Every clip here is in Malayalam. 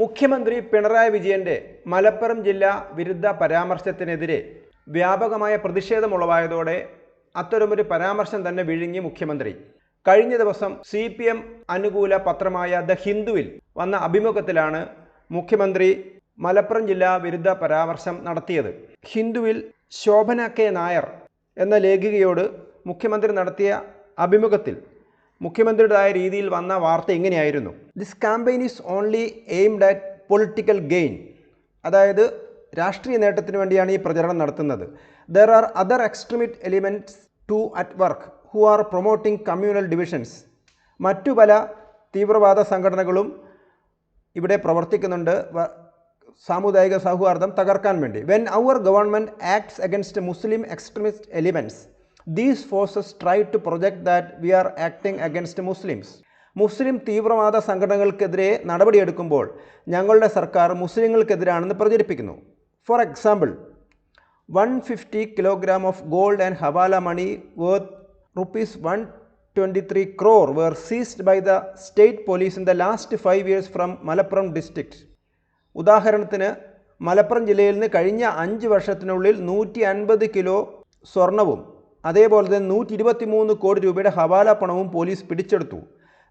മുഖ്യമന്ത്രി പിണറായി വിജയന്റെ മലപ്പുറം ജില്ലാ വിരുദ്ധ പരാമർശത്തിനെതിരെ വ്യാപകമായ പ്രതിഷേധമുളവായതോടെ അത്തരമൊരു പരാമർശം തന്നെ വിഴുങ്ങി മുഖ്യമന്ത്രി. കഴിഞ്ഞ ദിവസം സി പി എം അനുകൂല പത്രമായ ദ ഹിന്ദുവിൽ വന്ന അഭിമുഖത്തിലാണ് മുഖ്യമന്ത്രി മലപ്പുറം ജില്ലാ വിരുദ്ധ പരാമർശം നടത്തിയത്. ഹിന്ദുവിൽ ശോഭന കെ നായർ എന്ന ലേഖികയോട് മുഖ്യമന്ത്രി നടത്തിയ അഭിമുഖത്തിൽ മുഖ്യമന്ത്രിയുടേതായ രീതിയിൽ വന്ന വാർത്ത ഇങ്ങനെയായിരുന്നു this campaign is only aimed at political gain അതായത് രാഷ്ട്രീയ നേട്ടത്തിന് വേണ്ടിയാണ് ഈ പ്രചരണം നടത്തുന്നത്. There are other extremist elements too at work who are promoting communal divisions മറ്റു പല തീവ്രവാദ സംഘടനകളും ഇവിടെ പ്രവർത്തിക്കുന്നുണ്ട്. സാമുദായിക സൗഹാർദ്ദം തകർക്കാൻ വേണ്ടി. When our government acts against Muslim extremist elements these forces try to project that we are acting against Muslims മുസ്ലിം തീവ്രവാദ സംഘടനകൾക്കെതിരെ നടപടിയെടുക്കുമ്പോൾ ഞങ്ങളുടെ സർക്കാർ മുസ്ലിങ്ങൾക്കെതിരാണെന്ന് പ്രചരിപ്പിക്കുന്നു. For example one fifty kilogram of gold and hawala money worth rupees one twenty three crore were seized by the state police in the last five years from Malappuram district ഉദാഹരണത്തിന് മലപ്പുറം ജില്ലയിൽ നിന്ന് കഴിഞ്ഞ അഞ്ച് വർഷത്തിനുള്ളിൽ നൂറ്റി അൻപത് കിലോ സ്വർണവും അതേപോലെ തന്നെ നൂറ്റി ഇരുപത്തി മൂന്ന് കോടി രൂപയുടെ ഹവാല പണവും പോലീസ് പിടിച്ചെടുത്തു.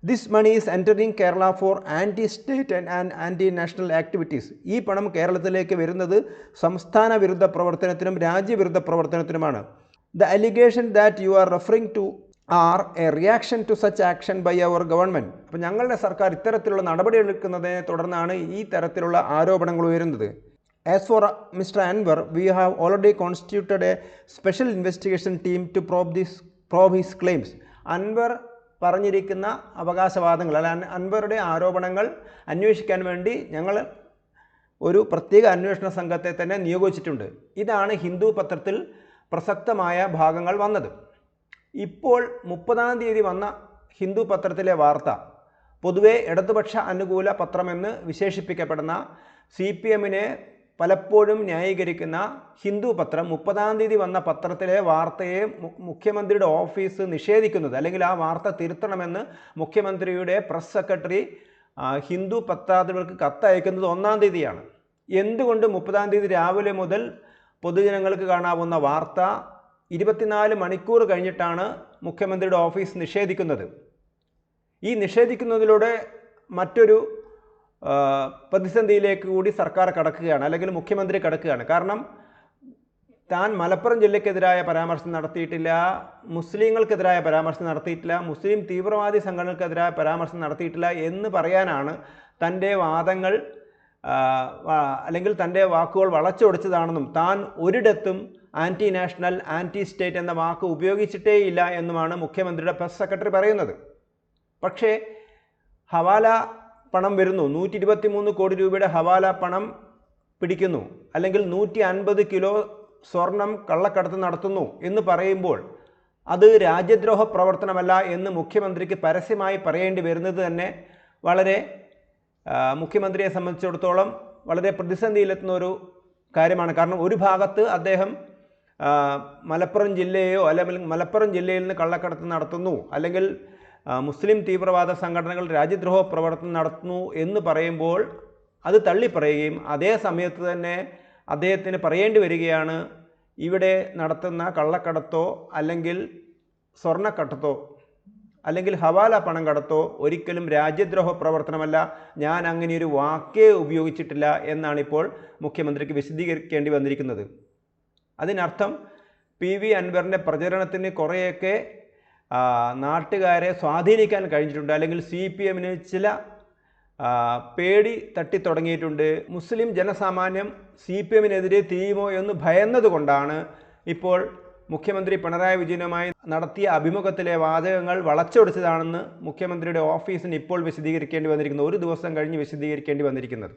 This money is entering Kerala for anti state and and anti national activities ഈ പണം കേരളത്തിലേക്ക് വരുന്നത് സംസ്ഥാന വിരുദ്ധ പ്രവർത്തനത്തിനും രാജ്യവിരുദ്ധ പ്രവർത്തനത്തിനുമാണ്. The allegation that you are referring to are a reaction to such action by our government അപ്പോൾ ഞങ്ങളുടെ സർക്കാർ ഇത്തരത്തിലുള്ള നടപടിയെടുക്കുന്നതിനെ തുടർന്നാണ് ഈ തരത്തിലുള്ള ആരോപണങ്ങൾ ഉയരുന്നത്. As for Mister Anwar we have already constituted a special investigation team to probe this probe his claims Anwar പറഞ്ഞിരിക്കുന്ന അവകാശവാദങ്ങൾ അല്ല അൻ- അൻവറുടെ ആരോപണങ്ങൾ അന്വേഷിക്കാൻ വേണ്ടി ഞങ്ങൾ ഒരു പ്രത്യേക അന്വേഷണ സംഘത്തെ തന്നെ നിയോഗിച്ചിട്ടുണ്ട്. ഇതാണ് ഹിന്ദു പത്രത്തിൽ പ്രസക്തമായ ഭാഗങ്ങൾ വന്നത്. ഇപ്പോൾ മുപ്പതാം തീയതി വന്ന ഹിന്ദു പത്രത്തിലെ വാർത്ത പൊതുവെ ഇടതുപക്ഷ അനുകൂല പത്രമെന്ന് വിശേഷിപ്പിക്കപ്പെടുന്ന സി പി എമ്മിനെ പലപ്പോഴും ന്യായീകരിക്കുന്ന ഹിന്ദു പത്രം മുപ്പതാം തീയതി വന്ന പത്രത്തിലെ വാർത്തയെ മുഖ്യമന്ത്രിയുടെ ഓഫീസ് നിഷേധിക്കുന്നത് അല്ലെങ്കിൽ ആ വാർത്ത തിരുത്തണമെന്ന് മുഖ്യമന്ത്രിയുടെ പ്രസ് സെക്രട്ടറി ഹിന്ദു പത്രാധിപർക്ക് കത്തയക്കുന്നത് ഒന്നാം തീയതിയാണ്. എന്തുകൊണ്ട് മുപ്പതാം തീയതി രാവിലെ മുതൽ പൊതുജനങ്ങൾക്ക് കാണാവുന്ന വാർത്ത ഇരുപത്തിനാല് മണിക്കൂർ കഴിഞ്ഞിട്ടാണ് മുഖ്യമന്ത്രിയുടെ ഓഫീസ് നിഷേധിക്കുന്നത്? ഈ നിഷേധിക്കുന്നതിലൂടെ മറ്റൊരു പ്രതിസന്ധിയിലേക്ക് കൂടി സർക്കാർ കടക്കുകയാണ് അല്ലെങ്കിൽ മുഖ്യമന്ത്രി കടക്കുകയാണ്. കാരണം താൻ മലപ്പുറം ജില്ലയ്ക്കെതിരായ പരാമർശം നടത്തിയിട്ടില്ല മുസ്ലിങ്ങൾക്കെതിരായ പരാമർശം നടത്തിയിട്ടില്ല മുസ്ലിം തീവ്രവാദി സംഘടനകൾക്കെതിരായ പരാമർശം നടത്തിയിട്ടില്ല എന്ന് പറയാനാണ് തന്റെ വാദങ്ങൾ അല്ലെങ്കിൽ തന്റെ വാക്കുകൾ വളച്ചൊടിച്ചതാണെന്നും താൻ ഒരിടത്തും ആന്റി നാഷണൽ ആന്റി സ്റ്റേറ്റ് എന്ന വാക്ക് ഉപയോഗിച്ചിട്ടേയില്ല എന്നുമാണ് മുഖ്യമന്ത്രിയുടെ പ്രസ് സെക്രട്ടറി പറയുന്നത്. പക്ഷേ ഹവാല പണം വരുന്നു. നൂറ്റി ഇരുപത്തി മൂന്ന് കോടി രൂപയുടെ ഹവാല പണം പിടിക്കുന്നു. അല്ലെങ്കിൽ നൂറ്റി അൻപത് കിലോ സ്വർണം കള്ളക്കടത്ത് നടത്തുന്നു എന്ന് പറയുമ്പോൾ അത് രാജ്യദ്രോഹ പ്രവർത്തനമല്ല എന്ന് മുഖ്യമന്ത്രിക്ക് പരസ്യമായി പറയേണ്ടി വരുന്നത് തന്നെ വളരെ മുഖ്യമന്ത്രിയെ സംബന്ധിച്ചിടത്തോളം വളരെ പ്രതിസന്ധിയിലെത്തുന്ന ഒരു കാര്യമാണ്. കാരണം ഒരു ഭാഗത്ത് അദ്ദേഹം മലപ്പുറം ജില്ലയെയോ അല്ലെങ്കിൽ മലപ്പുറം ജില്ലയിൽ നിന്ന് കള്ളക്കടത്ത് നടത്തുന്നു. അല്ലെങ്കിൽ മുസ്ലിം തീവ്രവാദ സംഘടനകൾ രാജ്യദ്രോഹ പ്രവർത്തനം നടത്തുന്നു എന്ന് പറയുമ്പോൾ അത് തള്ളി തള്ളിപ്പറയുകയും അതേ സമയത്ത് തന്നെ അദ്ദേഹത്തിന് പറയേണ്ടി വരികയാണ് ഇവിടെ നടത്തുന്ന കള്ളക്കടത്തോ അല്ലെങ്കിൽ സ്വർണക്കടത്തോ അല്ലെങ്കിൽ ഹവാല പണം കടത്തോ ഒരിക്കലും രാജ്യദ്രോഹ പ്രവർത്തനമല്ല. ഞാൻ അങ്ങനെ ഒരു വാക്കേ ഉപയോഗിച്ചിട്ടില്ല എന്നാണ് ഇപ്പോൾ മുഖ്യമന്ത്രിക്ക് വിശദീകരിക്കേണ്ടി വന്നിരിക്കുന്നത്. അതിനർത്ഥം പി വി അൻവറിന്റെ പ്രചരണത്തിന് കുറേയൊക്കെ നാട്ടുകാരെ സ്വാധീനിക്കാൻ കഴിഞ്ഞിട്ടുണ്ട്. അല്ലെങ്കിൽ സി പി എമ്മിന് ചില പേടി പേടി തട്ടിത്തുടങ്ങിയിട്ടുണ്ട് മുസ്ലിം ജനസാമാന്യം സി പി എമ്മിനെതിരെ തിരിയുമോ എന്ന് ഭയന്നതുകൊണ്ടാണ് ഇപ്പോൾ മുഖ്യമന്ത്രി പിണറായി വിജയനുമായി നടത്തിയ അഭിമുഖത്തിലെ വാചകങ്ങൾ വളച്ചൊടിച്ചതാണെന്ന് മുഖ്യമന്ത്രിയുടെ ഓഫീസിന് ഇപ്പോൾ വിശദീകരിക്കേണ്ടി വന്നിരിക്കുന്നത് ഒരു ദിവസം കഴിഞ്ഞ് വിശദീകരിക്കേണ്ടി വന്നിരിക്കുന്നത്.